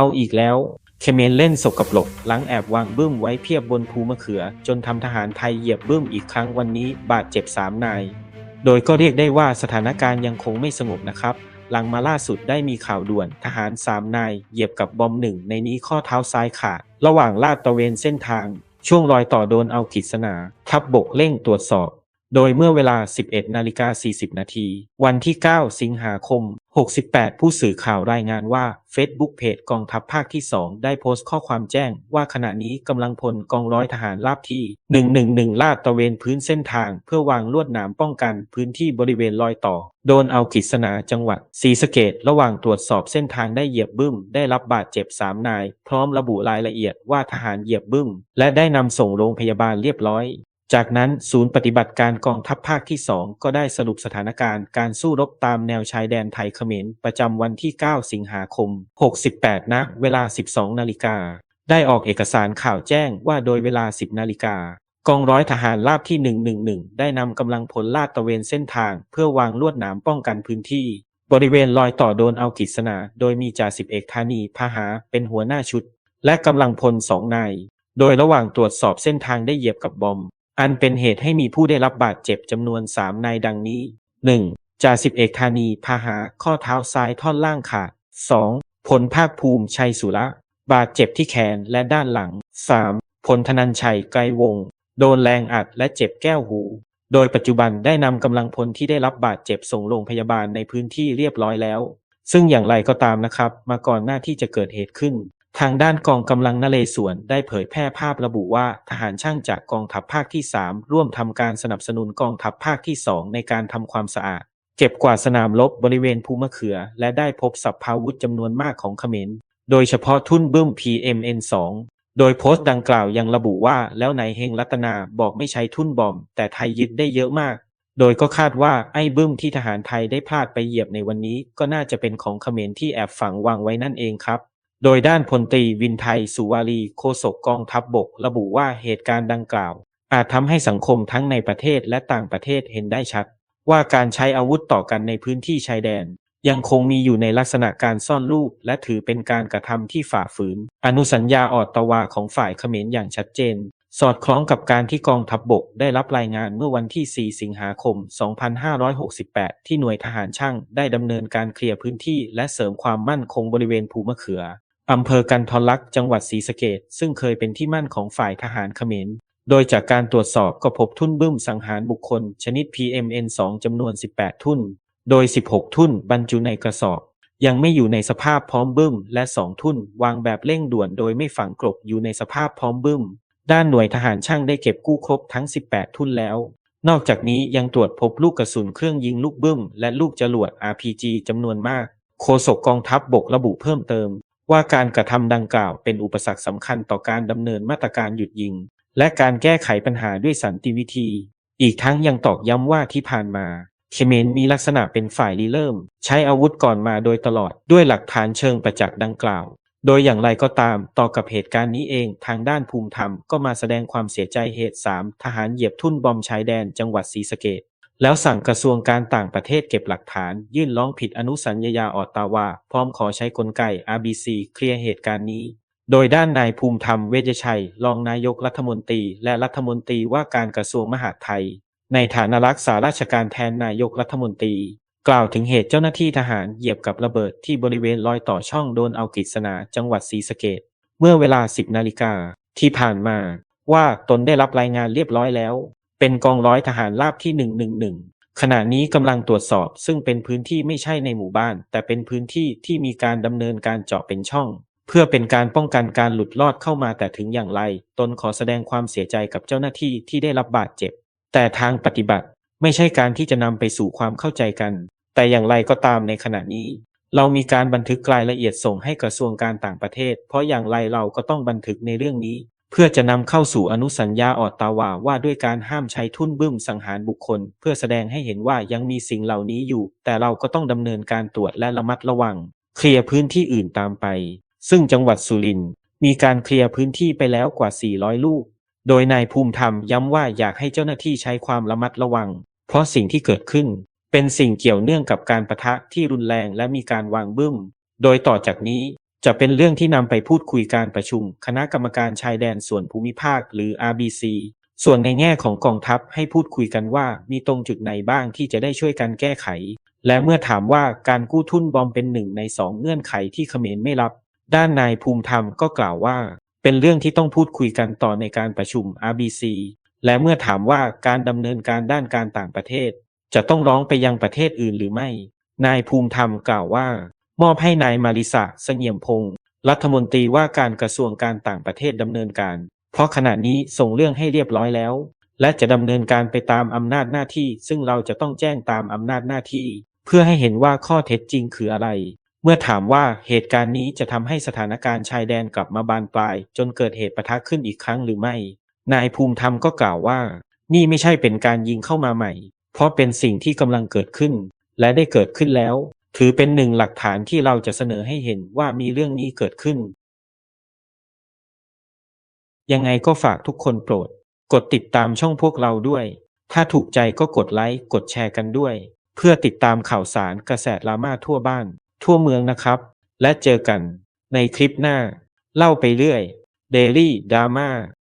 เอาอีกแล้ว เคเมนเล่นสกปรกหลังแอบวางบึ้มไว้เพียบบนภูมะเขือ จนทำทหารไทยเหยียบบึ้มอีกครั้งวันนี้บาดเจ็บสามนาย โดยก็เรียกได้ว่าสถานการณ์ยังคงไม่สงบนะครับ หลังมาล่าสุดได้มีข่าวด่วนทหารสามนายเหยียบกับบอมหนึ่งในนี้ข้อเท้าซ้ายขาด ระหว่างลาดตระเวนเส้นทาง ช่วงรอยต่อโดนเอาขีดสนาทับบกเร่งตรวจสอบ โดยเมื่อเวลา 11 นาฬิกา 40 นาที วันที่ 9 สิงหาคม 68 ผู้สื่อข่าวรายงานว่า Facebook เพจกองทัพภาคที่ 2 ได้โพสต์ข้อความแจ้งว่าขณะนี้กำลังพลกองร้อยทหารราบที่ 111 ลาดตระเวนพื้นเส้นทาง เพื่อวางลวดหนามป้องกันพื้นที่บริเวณรอยต่อ โดนเอากิษณาจังหวัดศรีสะเกดระหว่างตรวจสอบเส้นทางได้เหยียบบึ้ม ได้รับบาดเจ็บ 3 นาย พร้อมระบุรายละเอียดว่าทหารเหยียบบึ้ม และได้นำส่งโรงพยาบาลเรียบร้อย จากนั้นศูนย์ปฏิบัติการกองทัพภาคที่ 2 ก็ได้สรุปสถานการณ์การสู้รบตามแนวชายแดนไทยเขมรประจำวันที่ 9 สิงหาคม 68 ณ เวลา 12 นาฬิกา ได้ออกเอกสารข่าวแจ้งว่าโดยเวลา 10 นาฬิกากองร้อยทหารราบที่ 111 ได้นำกำลังพลลาดตระเวนเส้นทาง เพื่อวางลวดหนามป้องกันพื้นที่ บริเวณรอยต่อโดนเอากิษณาโดยมีจ่าสิบเอกธานีพาหาเป็นหัวหน้าชุด และกำลังพลสองนาย โดยระหว่างตรวจสอบเส้นทางได้เหยียบกับบอม อันเป็นเหตุให้มีผู้ได้รับบาดเจ็บจำนวน3นายดังนี้ 1. จ่าสิบเอกธานีพาหาข้อเท้าซ้ายท่อนล่างขาด 2. พลภาคภูมิชัยสุระ บาดเจ็บที่แขนและด้านหลัง 3. พลธนันชัยไกรวงศ์โดนแรงอัดและเจ็บแก้วหู โดยปัจจุบันได้นำกำลังพลที่ได้รับบาดเจ็บส่งโรงพยาบาลในพื้นที่เรียบร้อยแล้ว ซึ่งอย่างไรก็ตามนะครับ มาก่อนหน้าที่จะเกิดเหตุขึ้น ทางด้านกองกำลังนเรศวรได้เผยแพร่ภาพระบุว่าทหารช่างจากกองทัพภาคที่ 3 ร่วมทำการสนับสนุนกองทัพภาคที่ 2 ในการทำความสะอาด เก็บกวาดสนามรบบริเวณภูมะเขือ และได้พบสัพพาวุธจำนวนมากของเขมร โดยเฉพาะทุ่นบึ้ม PMN2 โดยโพสต์ดังกล่าวยังระบุว่าแล้วนายเฮงรัตนาบอกไม่ใช้ทุ่นบอม แต่ไทยยึดได้เยอะมาก โดยก็คาดว่าไอ้บึ้มที่ทหารไทยได้พลาดไปเหยียบในวันนี้ ก็น่าจะเป็นของเขมรที่แอบฝังวางไว้นั่นเองครับ โดยด้านพลตรีวินไทยสุวารีโฆษกกองทัพบบก ระบุว่าเหตุการณ์ดังกล่าว อาจทำให้สังคมทั้งในประเทศและต่างประเทศเห็นได้ชัด ว่าการใช้อาวุธต่อกันในพื้นที่ชายแดน ยังคงมีอยู่ในลักษณะการซ่อนรูป และถือเป็นการกระทำที่ฝ่าฝืน อนุสัญญาออตตวาของฝ่ายเขมรอย่างชัดเจน สอดคล้องกับการที่กองทัพบบก ได้รับรายงานเมื่อวันที่ 4 สิงหาคม 2568 ที่หน่วยทหารช่างได้ดำเนินการเคลียร์พื้นที่ และเสริมความมั่นคงบริเวณภูมะเขือ อำเภอกันทรลักษณ์จังหวัดศรีสะเกดซึ่งเคยเป็นที่มั่นของฝ่ายทหารเขมร โดยจากการตรวจสอบก็พบทุ่นบึ้มสังหารบุคคล ชนิด PMN2 จำนวน 18 ทุ่น โดย 16 ทุ่นบรรจุในกระสอบ ยังไม่อยู่ในสภาพพร้อมบึ้ม และ 2 ทุ่น วางแบบเร่งด่วนโดยไม่ฝังกลบอยู่ในสภาพพร้อมบึ้ม ด้านหน่วยทหารช่างได้เก็บกู้ครบทั้ง 18 ทุ่นแล้ว นอกจากนี้ยังตรวจพบลูกกระสุนเครื่องยิงลูกบึ้ม และลูกจรวด RPG จำนวนมาก โฆษกกองทัพบบกระบุเพิ่มเติม ว่าการกระทำดังกล่าวเป็นอุปสรรคสำคัญต่อการดำเนินมาตรการหยุดยิง และการแก้ไขปัญหาด้วยสันติวิธี อีกทั้งยังตอกย้ำว่าที่ผ่านมาเคเมรมีลักษณะเป็นฝ่ายริเริ่ม ใช้อาวุธก่อนมาโดยตลอดด้วยหลักฐานเชิงประจักษ์ดังกล่าว โดยอย่างไรก็ตามต่อกับเหตุการณ์นี้เองทางด้านภูมิธรรมก็มาแสดงความเสียใจเหตุ 3 ทหารเหยียบทุ่นบอมชายแดนจังหวัดศรีสะเกด แล้วสั่งกระทรวงการต่างประเทศเก็บหลักฐาน ยื่นร้องผิดอนุสัญญาออตตาวา พร้อมขอใช้กลไก RBC เคลียร์เหตุการณ์นี้ โดยด้านนายภูมิธรรมเวชชัย รองนายกรัฐมนตรี และรัฐมนตรีว่าการกระทรวงมหาดไทย ในฐานะรักษาราชการแทนนายกรัฐมนตรี กล่าวถึงเหตุเจ้าหน้าที่ทหารเหยียบกับระเบิดที่บริเวณรอยต่อช่องโดนเอากิษณาจังหวัดศรีสะเกดเมื่อเวลา 10นาฬิกาที่ผ่านมาว่าตนได้รับรายงานเรียบร้อยแล้ว เป็นกองร้อยทหารราบที่ 111 ขณะนี้กำลังตรวจสอบ ซึ่งเป็นพื้นที่ไม่ใช่ในหมู่บ้าน แต่เป็นพื้นที่ที่มีการดำเนินการเจาะเป็นช่อง เพื่อเป็นการป้องกันการหลุดรอดเข้ามาแต่ถึงอย่างไร ตนขอแสดงความเสียใจกับเจ้าหน้าที่ที่ได้รับบาดเจ็บ แต่ทางปฏิบัติไม่ใช่การที่จะนำไปสู่ความเข้าใจกัน แต่อย่างไรก็ตามในขณะนี้ เรามีการบันทึกรายละเอียดส่งให้กระทรวงการต่างประเทศ เพราะอย่างไรเราก็ต้องบันทึกในเรื่องนี้ เพื่อจะนำเข้าสู่อนุสัญญาออตตาวาว่าด้วยการห้ามใช้ทุ่นบึ้มสังหารบุคคล เพื่อแสดงให้เห็นว่ายังมีสิ่งเหล่านี้อยู่ แต่เราก็ต้องดำเนินการตรวจและระมัดระวัง เคลียร์พื้นที่อื่นตามไป ซึ่งจังหวัดสุรินทร์มีการเคลียร์พื้นที่ไปแล้วกว่า 400 ลูก โดยนายภูมิธรรมย้ำว่าอยากให้เจ้าหน้าที่ใช้ความระมัดระวัง เพราะสิ่งที่เกิดขึ้น เป็นสิ่งเกี่ยวเนื่องกับการประทะที่รุนแรงและมีการวางบึ้ม โดยต่อจากนี้ จะเป็นเรื่องที่นำไปพูดคุยการประชุม คณะกรรมการชายแดนส่วนภูมิภาคหรือ RBC ส่วนในแง่ของกองทัพให้พูดคุยกันว่ามีตรงจุดไหนบ้างที่จะได้ช่วยกันแก้ไข และเมื่อถามว่าการกู้ทุนบอมเป็นหนึ่งในสองเงื่อนไขที่เขมรไม่รับ ด้านนายภูมิธรรมก็กล่าวว่า เป็นเรื่องที่ต้องพูดคุยกันต่อในการประชุม RBC และเมื่อถามว่าการดำเนินการด้านการต่างประเทศ จะต้องร้องไปยังประเทศอื่นหรือไม่ นายภูมิธรรมกล่าวว่า มอบให้นายมาริสะ เสงี่ยมพงศ์รัฐมนตรีว่าการกระทรวงการต่างประเทศดำเนินการ เพราะขณะนี้ส่งเรื่องให้เรียบร้อยแล้ว และจะดำเนินการไปตามอำนาจหน้าที่ ซึ่งเราจะต้องแจ้งตามอำนาจหน้าที่ เพื่อให้เห็นว่าข้อเท็จจริงคืออะไร เมื่อถามว่าเหตุการณ์นี้จะทำให้สถานการณ์ชายแดนกลับมาบานปลาย จนเกิดเหตุปะทะขึ้นอีกครั้งหรือไม่ นายภูมิธรรมก็กล่าวว่า นี่ไม่ใช่เป็นการยิงเข้ามาใหม่ เพราะเป็นสิ่งที่กำลังเกิดขึ้น และได้เกิดขึ้นแล้ว ถือเป็นหนึ่งหลักฐานที่เราจะเสนอให้เห็นว่ามีเรื่องนี้เกิดขึ้น ยังไงก็ฝากทุกคนโปรด กดติดตามช่องพวกเราด้วย ถ้าถูกใจก็กดไลค์กดแชร์กันด้วย เพื่อติดตามข่าวสารกระแสดราม่าทั่วบ้าน ทั่วเมืองนะครับ และเจอกันในคลิปหน้า เล่าไปเรื่อย Daily Drama